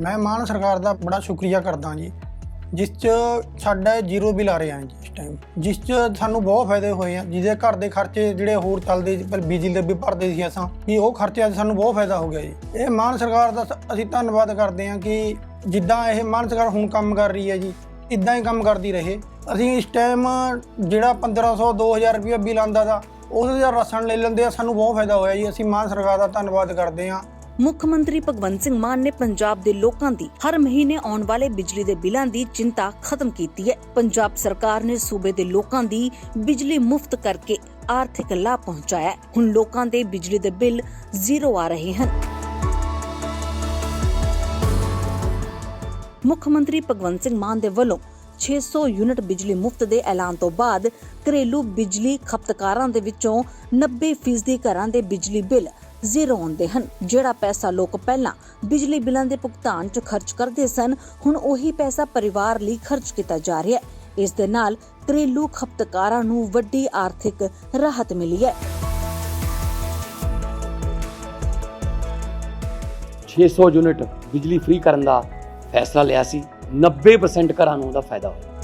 ਮੈਂ ਮਾਨ ਸਰਕਾਰ ਦਾ ਬੜਾ ਸ਼ੁਕਰੀਆ ਕਰਦਾ ਜੀ ਜਿਸ 'ਚ ਸਾਡਾ ਜ਼ੀਰੋ ਬਿੱਲ ਆ ਰਿਹਾ ਜੀ ਇਸ ਟਾਈਮ ਜਿਸ 'ਚ ਸਾਨੂੰ ਬਹੁਤ ਫਾਇਦੇ ਹੋਏ ਆ ਜਿਹਦੇ ਘਰ ਦੇ ਖਰਚੇ ਜਿਹੜੇ ਹੋਰ ਚੱਲਦੇ ਸੀ, ਪਰ ਬਿਜਲੀ ਦੇ ਵੀ ਭਰਦੇ ਸੀ ਅਸਾਂ ਵੀ ਉਹ ਖਰਚਿਆਂ 'ਚ ਸਾਨੂੰ ਬਹੁਤ ਫਾਇਦਾ ਹੋ ਗਿਆ ਜੀ। ਇਹ ਮਾਨ ਸਰਕਾਰ ਦਾ ਸ- ਅਸੀਂ ਧੰਨਵਾਦ ਕਰਦੇ ਹਾਂ ਕਿ ਜਿੱਦਾਂ ਇਹ ਮਾਨ ਸਰਕਾਰ ਹੁਣ ਕੰਮ ਕਰ ਰਹੀ ਹੈ ਜੀ ਇਦਾਂ ਹੀ ਕੰਮ ਕਰਦੀ ਰਹੇ। ਅਸੀਂ ਇਸ ਟਾਈਮ ਜਿਹੜਾ 1500 2000 ਰੁਪਏ ਬਿੱਲ ਆਉਂਦਾ ਦਾ ਉਹਦੇ ਦਾ ਰਸਣ ਲੈ ਲੈਂਦੇ ਆ ਸਾਨੂੰ ਬਹੁਤ ਫਾਇਦਾ ਹੋਇਆ ਜੀ ਅਸੀਂ ਮਾਨ ਸਰਕਾਰ ਦਾ ਧੰਨਵਾਦ ਕਰਦੇ ਹਾਂ। ਮੁੱਖ ਮੰਤਰੀ ਭਗਵੰਤ ਸਿੰਘ ਮਾਨ ਨੇ ਪੰਜਾਬ ਦੇ ਲੋਕਾਂ ਦੀ ਹਰ ਮਹੀਨੇ ਆਉਣ ਵਾਲੇ ਬਿਜਲੀ ਦੇ ਬਿੱਲਾਂ ਦੀ ਚਿੰਤਾ ਖਤਮ ਕੀਤੀ ਹੈ। ਪੰਜਾਬ ਸਰਕਾਰ ਨੇ ਸੂਬੇ ਦੇ ਲੋਕਾਂ ਦੀ ਬਿਜਲੀ ਮੁਫਤ ਕਰਕੇ ਆਰਥਿਕ ਲਾਭ ਪਹੁੰਚਾਇਆ ਹੁਣ ਲੋਕਾਂ ਦੇ ਬਿਜਲੀ ਦੇ ਬਿੱਲ ਜ਼ੀਰੋ ਆ ਰਹੇ ਹਨ। ਮੁੱਖ ਮੰਤਰੀ ਭਗਵੰਤ ਸਿੰਘ ਮਾਨ ਦੇ ਵੱਲੋਂ 600 ਯੂਨਿਟ ਬਿਜਲੀ ਮੁਫਤ ਦੇ ਐਲਾਨ ਤੋਂ ਬਾਅਦ ਘਰੇਲੂ ਬਿਜਲੀ ਖਪਤਕਾਰਾਂ ਦੇ ਵਿੱਚੋਂ 90% ਘਰਾਂ ਦੇ ਬਿਜਲੀ ਬਿੱਲ ਜ਼ੀਰੋ ਆਉਂਦੇ ਹਨ। ਜਿਹੜਾ ਪੈਸਾ ਲੋਕ ਪਹਿਲਾਂ ਬਿਜਲੀ ਬਿੱਲਾਂ ਦੇ ਭੁਗਤਾਨ 'ਚ ਖਰਚ ਕਰਦੇ ਸਨ, ਹੁਣ ਉਹੀ ਪੈਸਾ ਪਰਿਵਾਰ ਲਈ ਖਰਚ ਕੀਤਾ ਜਾ ਰਿਹਾ ਹੈ। ਇਸ ਦੇ ਨਾਲ ਘਰੇਲੂ ਖਪਤਕਾਰਾਂ ਨੂੰ ਵੱਡੀ ਆਰਥਿਕ ਰਾਹਤ ਮਿਲੀ ਹੈ। 600 ਯੂਨਿਟ ਬਿਜਲੀ ਫ੍ਰੀ ਕਰਨ ਦਾ ਫੈਸਲਾ ਲਿਆ ਸੀ। 90% ਘਰਾਂ ਨੂੰ ਉਹਦਾ ਫਾਇਦਾ ਹੋਇਆ।